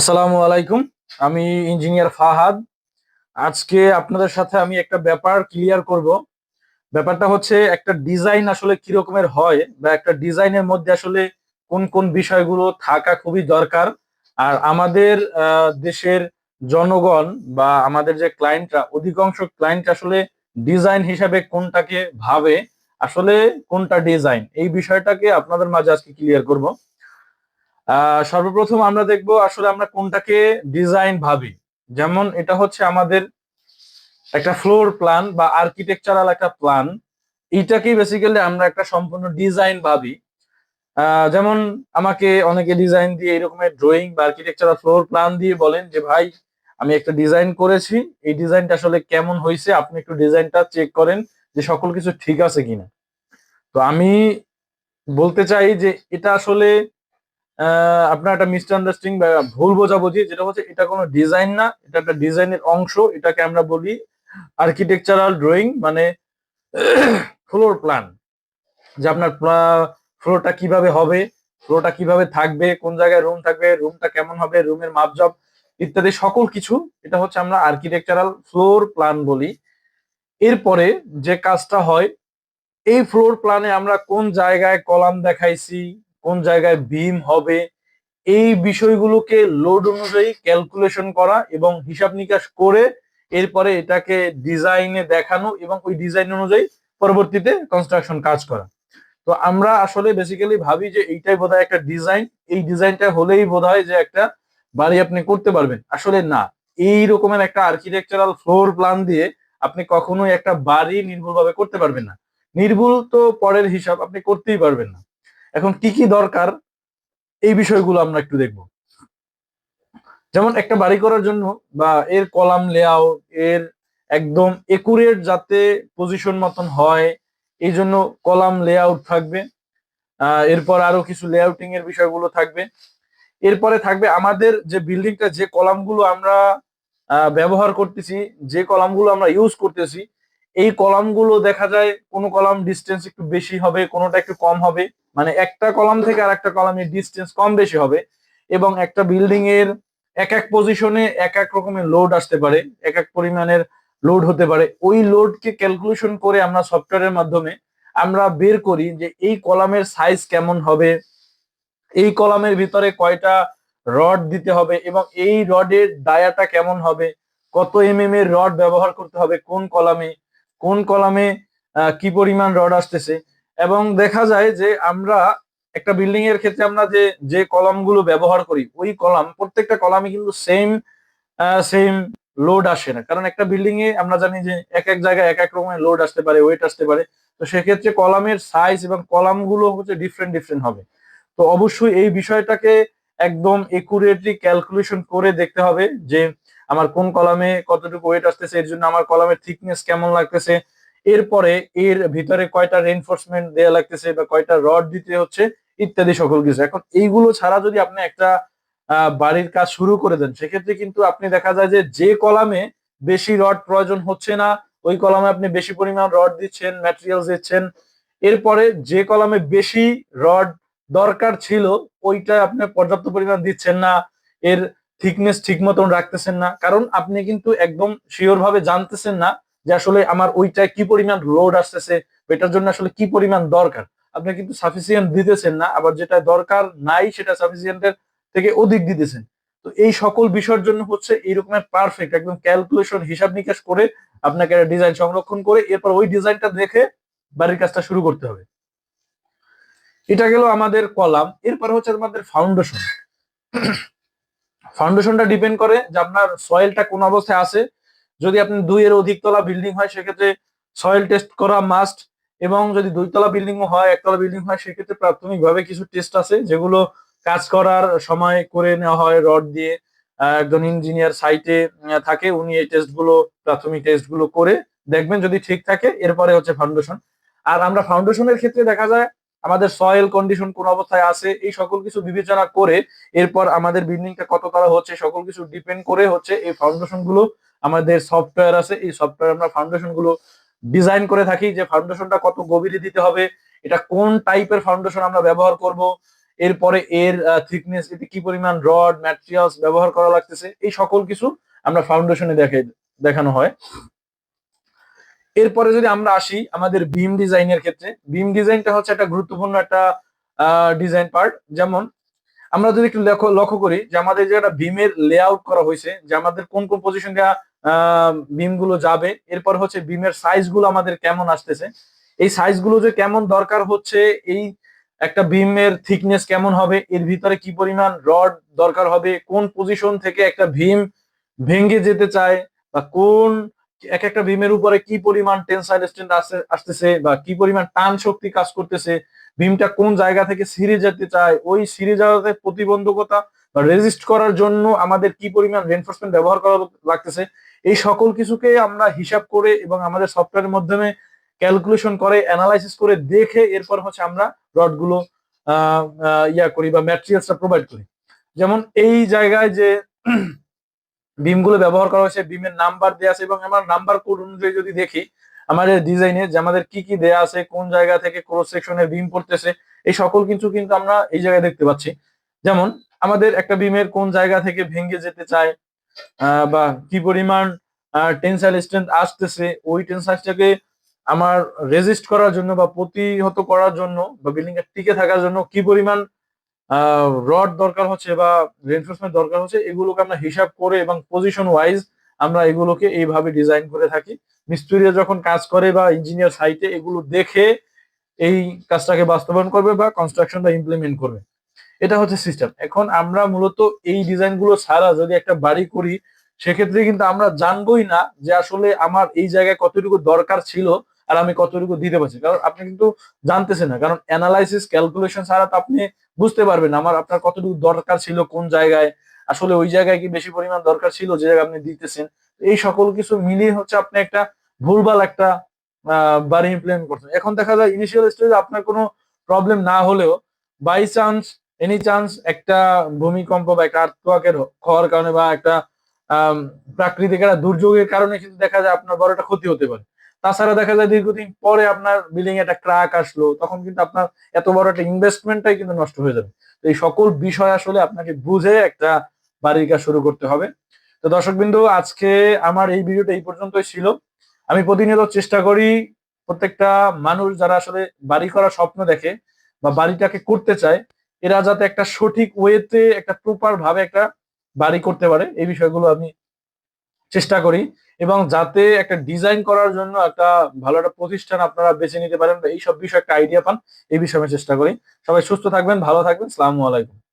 আসসালামু আলাইকুম। আমি ইঞ্জিনিয়ার ফাহাদ। আজকে আপনাদের সাথে আমি একটা ব্যাপার ক্লিয়ার করব। ব্যাপারটা হচ্ছে, একটা ডিজাইন আসলে কি রকমের হয় বা একটা ডিজাইনের মধ্যে আসলে কোন কোন বিষয়গুলো থাকা খুবই দরকার। আর আমাদের দেশের জনগণ বা আমাদের যে ক্লায়েন্টরা অধিকাংশ ক্লায়েন্ট আসলে ডিজাইন হিসাবে কোনটাকে ভাবে, আসলে কোনটা ডিজাইন? এই বিষয়টাকে আপনাদের মাঝে আজকে ক্লিয়ার করব। সর্বপ্রথম আমরা দেখব আসলে আমরা কোনটাকে ডিজাইন ভাবি। যেমন এটা হচ্ছে আমাদের একটা ফ্লোর প্ল্যান বা আর্কিটেকচারাল একটা প্ল্যান এইটাকেই বেসিক্যালি আমরা একটা সম্পূর্ণ ডিজাইন ভাবি। যেমন আমাকে অনেকে ডিজাইন দিয়ে এরকমের ড্রয়িং বা আর্কিটেকচারাল ফ্লোর প্ল্যান দিয়ে বলেন যে, ভাই, আমি একটা ডিজাইন করেছি। এই ডিজাইনটা আসলে কেমন হয়েছে? আপনি একটু ডিজাইনটা চেক করেন যে সকল কিছু ঠিক আছে কিনা। তো আমি বলতে চাই যে, এটা আসলে আপনার একটা মিসআন্ডারস্ট্যান্ডিং বা ভুল বোঝাবুঝি, যেটা হচ্ছে এটা কোনো ডিজাইন না, এটা একটা ডিজাইনের অংশ, এটাকে আমরা বলি আর্কিটেকচারাল ড্রয়িং মানে ফ্লোর প্ল্যান যে আপনার ফ্লোরটা কীভাবে হবে ফ্লোরটা কীভাবে থাকবে, কোন জায়গায় রুম থাকবে রুমটা কেমন হবে রুমের মাপজব ইত্যাদি সকল কিছু, এটা হচ্ছে আমরা আর্কিটেকচারাল ফ্লোর প্ল্যান বলি। এরপরে যে কাজটা হয়, এই ফ্লোর প্ল্যানে আমরা কোন জায়গায় কলাম দেখাইছি কোন জায়গায় বিম হবে, এই বিষয়গুলোকে লোড অনুযায়ী ক্যালকুলেশন করা এবং হিসাব নিকাশ করে এরপরে এটাকে ডিজাইনে দেখানো এবং ওই ডিজাইন অনুযায়ী পরবর্তীতে কনস্ট্রাকশন কাজ করা। তো আমরা আসলে বেসিক্যালি ভাবি যে এইটাই বোধহয় একটা ডিজাইন এই ডিজাইনটা হলেই বোধহয় যে একটা বাড়ি আপনি করতে পারবেন। আসলে না, এই রকমের একটা আর্কিটেকচারাল ফ্লোর প্ল্যান দিয়ে আপনি কখনোই একটা বাড়ি নির্ভুলভাবে করতে পারবেন না। নির্ভুল তো পরের হিসাব আপনি করতেই পারবেন না। এখন কি কি দরকার, এই বিষয়গুলো আমরা একটু দেখব। যেমন একটা বাড়ি করার জন্য বা এর কলাম লেআউট এর একদম একুরেট যাতে পজিশন মতন হয়, এই জন্য কলাম লেআউট থাকবে। এরপর আরও কিছু লেআউটিং এর বিষয়গুলো থাকবে। এরপরে থাকবে আমাদের যে বিল্ডিংটা যে কলামগুলো আমরা ব্যবহার করতেছি, যে কলামগুলো আমরা ইউজ করতেছি এই কলামগুলো দেখা যায় কোনো কলাম ডিস্টেন্স একটু বেশি হবে, কোনোটা একটু কম হবে। মানে একটা কলাম থেকে আর একটা কলামের ডিস্টেন্স কম বেশি হবে এবং একটা বিল্ডিং এর এক এক পজিশনে এক এক রকমের লোড আসতে পারে, এক এক পরিমাণের লোড হতে পারে। ওই লোডকে ক্যালকুলেশন করে আমরা সফটওয়্যারের মাধ্যমে আমরা বের করি যে এই কলামের সাইজ কেমন হবে, এই কলামের ভিতরে কয়টা রড দিতে হবে এবং এই রডের ডায়াটা কেমন হবে, কত এমএম এর রড ব্যবহার করতে হবে, কোন কলামে কোন কলামে কি পরিমাণ রড আসতেছে। এবং দেখা যায় যে আমরা একটা বিল্ডিং এর ক্ষেত্রে আমরা যে যে কলামগুলো ব্যবহার করি, ওই কলাম, প্রত্যেকটা কলামে কিন্তু সেম সেম লোড আসে না। কারণ একটা বিল্ডিং এ আমরা জানি যে এক এক জায়গায় এক এক রকমের লোড আসতে পারে ওয়েট আসতে পারে। তো সেক্ষেত্রে কলামের সাইজ এবং কলামগুলো হচ্ছে ডিফারেন্ট ডিফারেন্ট হবে। তো অবশ্যই এই বিষয়টাকে একদম একুরেটলি ক্যালকুলেশন করে দেখতে হবে যে আমার কোন কলামে কতটুকু ওয়েট আসতেছে, এর জন্য আমার কলামের থিকনেস কেমন লাগতেছে, এরপরে এর ভিতরে কয়টা রেনফোর্সমেন্ট দেয়া লাগতেছে বা কয়টা রড দিতে হচ্ছে, ইত্যাদি সকল কিছু। এখন এইগুলো ছাড়া যদি আপনি একটা বাড়ির কাজ শুরু করে দেন, সেক্ষেত্রে কিন্তু আপনি দেখা যায় যে যে কলামে বেশি রড প্রয়োজন হচ্ছে না, ওই কলামে আপনি বেশি পরিমাণ রড দিচ্ছেন ম্যাটেরিয়ালস দিচ্ছেন, এরপরে যে কলামে বেশি রড দরকার ছিল, ওইটা আপনি পর্যাপ্ত পরিমাণ দিচ্ছেন না, এর থিকনেস ঠিক মতন রাখতেছেন না। কারণ আপনি কিন্তু একদম শিওর ভাবে জানতেছেন না যে আসলে আমার ওইটায় কি পরিমাণ লোড আসতেছে এটার জন্য আসলে কি পরিমাণ দরকার। আপনি কিন্তু সাফিসিয়েন্ট দিতেছেন না, আবার যেটা দরকার নাই সেটা সাফিসিয়েন্টের থেকে অধিক দিতেছেন। তো এই সকল বিষয়ের জন্য হচ্ছে এই এইরকমের পারফেক্ট একদম ক্যালকুলেশন হিসাব নিকাশ করে আপনাকে একটা ডিজাইন সংরক্ষণ করে এরপর ওই ডিজাইনটা দেখে বাড়ির কাজটা শুরু করতে হবে। এটা গেল আমাদের কলাম, এরপর হচ্ছে আমাদের ফাউন্ডেশন ফাউন্ডেশনটা ডিপেন্ড করে যে আপনার সয়েলটা কোন অবস্থায় আছে। যদি আপনি দুই এর অধিক তলা বিল্ডিং হয়, সেক্ষেত্রে সয়েল টেস্ট করা মাস্ট এবং যদি দুইতলা বিল্ডিং হয় একতলা বিল্ডিং হয়, সেক্ষেত্রে প্রাথমিকভাবে কিছু টেস্ট আছে, যেগুলো কাজ করার সময় করে নেওয়া হয় রড দিয়ে। একজন ইঞ্জিনিয়ার সাইটে থাকে, উনি এই টেস্টগুলো, প্রাথমিক টেস্টগুলো করে দেখবেন যদি ঠিক থাকে, এরপরে হচ্ছে ফাউন্ডেশন আর আমরা ফাউন্ডেশনের ক্ষেত্রে দেখা যায় আমাদের সয়েল কন্ডিশন কোন অবস্থায় আছে, এই সকল কিছু বিবেচনা করে এরপর আমাদের বিল্ডিংটা কত তারা হচ্ছে, সকল কিছু ডিপেন্ড করে হচ্ছে এই ফাউন্ডেশনগুলো আমাদের সফটওয়্যার আছে, এই সফটওয়্যার আমরা ফাউন্ডেশনগুলো ডিজাইন করে থাকি যে ফাউন্ডেশনটা কত গভীরে দিতে হবে, এটা কোন টাইপের ফাউন্ডেশন আমরা ব্যবহার করব, এরপরে এর থিকনেস এতে কি পরিমাণ রড ম্যাটেরিয়ালস ব্যবহার করা লাগতেছে, এই সকল কিছু আমরা ফাউন্ডেশনে দেখে, দেখানো হয়। এরপরে যদি আমরা আসি আমাদের বিম ডিজাইনের ক্ষেত্রে বিম ডিজাইনটা হচ্ছে একটা গুরুত্বপূর্ণ একটা ডিজাইন পার্ট যেমন, আমরা যদি একটু লক্ষ্য করি যে আমাদের যে একটা বিমের লেআউট করা হয়েছে, যে আমাদের কোন কোন পজিশন বিমগুলো যাবে, এরপর হচ্ছে বিমের সাইজগুলো আমাদের কেমন আসতেছে, এই সাইজগুলো যে কেমন দরকার হচ্ছে, এই একটা বিমের থিকনেস কেমন হবে, এর ভিতরে কি পরিমাণ রড দরকার হবে, কোন পজিশন থেকে একটা ভীম ভেঙে যেতে চায়, বা কোন এক একটা বিমের উপরে কি পরিমাণ টেনসাইল স্ট্রেন্থ আসতেছে বা কি পরিমাণ টান শক্তি কাজ করতেছে বিমটা কোন জায়গা থেকে সিঁড়ে যেতে চায়, ওই সিঁড়ে যাওয়াতে প্রতিবন্ধকতা বা রেজিস্ট করার জন্য আমাদের কি পরিমাণ রেনফোর্সমেন্ট ব্যবহার করা লাগতেছে, এই সকল কিছুকে আমরা হিসাব করে এবং আমাদের সফটওয়্যারের মাধ্যমে ক্যালকুলেশন করে অ্যানালাইসিস করে দেখে এরপর হচ্ছে আমরা রডগুলো ইয়া করি বা ম্যাটেরিয়ালসটা প্রোভাইড করি। যেমন এই জায়গায় যে বিমগুলো ব্যবহার করা হয়েছে বিমের নাম্বার দেওয়া আছে এবং আমার নাম্বার কোড অনুযায়ী যদি দেখি, আমাদের ডিজাইনে যে আমাদের কি কি দেয়া আছে, কোন জায়গা থেকে ক্রস সেকশনের বিম পড়তেছে, এই সকল কিছু কিন্তু আমরা এই জায়গায় দেখতে পাচ্ছি। যেমন, আমাদের একটা বিমের কোন জায়গা থেকে ভেঙে যেতে চায় বা কি পরিমাণ টেনসাইল স্ট্রেন্থ আসতেছে, ওই টেনসাইলটাকে আমার রেজিস্ট করার জন্য বা প্রতিহত করার জন্য বা বিল্ডিং এর টিকে থাকার জন্য কি পরিমাণ রড দরকার হচ্ছে বা রেনফোর্সমেন্ট দরকার হচ্ছে, এগুলোকে আমরা হিসাব করে এবং পজিশন ওয়াইজ আমরা এগুলোকে এইভাবে ডিজাইন করে থাকি। মিস্ত্রিরা যখন কাজ করে বা ইঞ্জিনিয়ার সাইটে এগুলো দেখে এই কাজটাকে বাস্তবায়ন করবে বা কনস্ট্রাকশনটা ইমপ্লিমেন্ট করবে। এটা হচ্ছে সিস্টেম এখন আমরা মূলত এই ডিজাইনগুলো ছাড়া যদি একটা বাড়ি করি, সেক্ষেত্রে কিন্তু আমরা জানবই না যে আসলে আমার এই জায়গায় কতটুকু দরকার ছিল আর আমি কতটুকু দিতে পারছি। কারণ আপনি কিন্তু জানতেছেন না। কারণ অ্যানালাইসিস ক্যালকুলেশন ছাড়া তো আপনি বুঝতে পারবেন আমার আপনার কতটুকু দরকার ছিল, কোন জায়গায়। আসলে ওই জায়গায় কি বেশি পরিমাণ দরকার ছিল, যে জায়গায় আপনি দিতেছেন। এই সকল কিছু মিলিয়ে হচ্ছে আপনি একটা ভুলভাল একটা বাড়ি ইমপ্লিমেন্ট করছেন। এখন দেখা যায় ইনিশিয়াল স্টেজে আপনার কোনো প্রবলেম না হলেও বাই চান্স এনি চান্স একটা ভূমিকম্প বা একটা আর্থওয়াকের হওয়ার কারণে বা একটা প্রাকৃতিক একটা দুর্যোগের কারণে কিন্তু দেখা যায় আপনার বড় একটা ক্ষতি হতে পারে। তাছাড়া দেখা যায় দীর্ঘদিন পরে আপনার বিল্ডিং একটা ক্রাক আসলো, তখন কিন্তু আপনার এত বড় একটা ইনভেস্টমেন্টটাই কিন্তু নষ্ট হয়ে যাবে। তো এই সকল বিষয় আসলে আপনাকে বুঝে একটা বাড়ির কাজ শুরু করতে হবে। তো দর্শক বিন্দু আজকে আমার এই ভিডিওটা এই পর্যন্তই ছিল। আমি প্রতিনিয়ত চেষ্টা করি প্রত্যেকটা মানুষ যারা আসলে বাড়ি করার স্বপ্ন দেখে বা বাড়িটাকে করতে চায়, এরা যাতে একটা সঠিক ওয়েতে একটা প্রপার ভাবে একটা বাড়ি করতে পারে, এই বিষয়গুলো আমি চেষ্টা করি। এবং যাতে একটা ডিজাইন করার জন্য একটা ভালো একটা প্রতিষ্ঠান আপনারা বেছে নিতে পারেন এই এইসব বিষয়ে একটা আইডিয়া পান, এই বিষয়ে আমি চেষ্টা করি। সবাই সুস্থ থাকবেন, ভালো থাকবেন, সালামু আলাইকুম।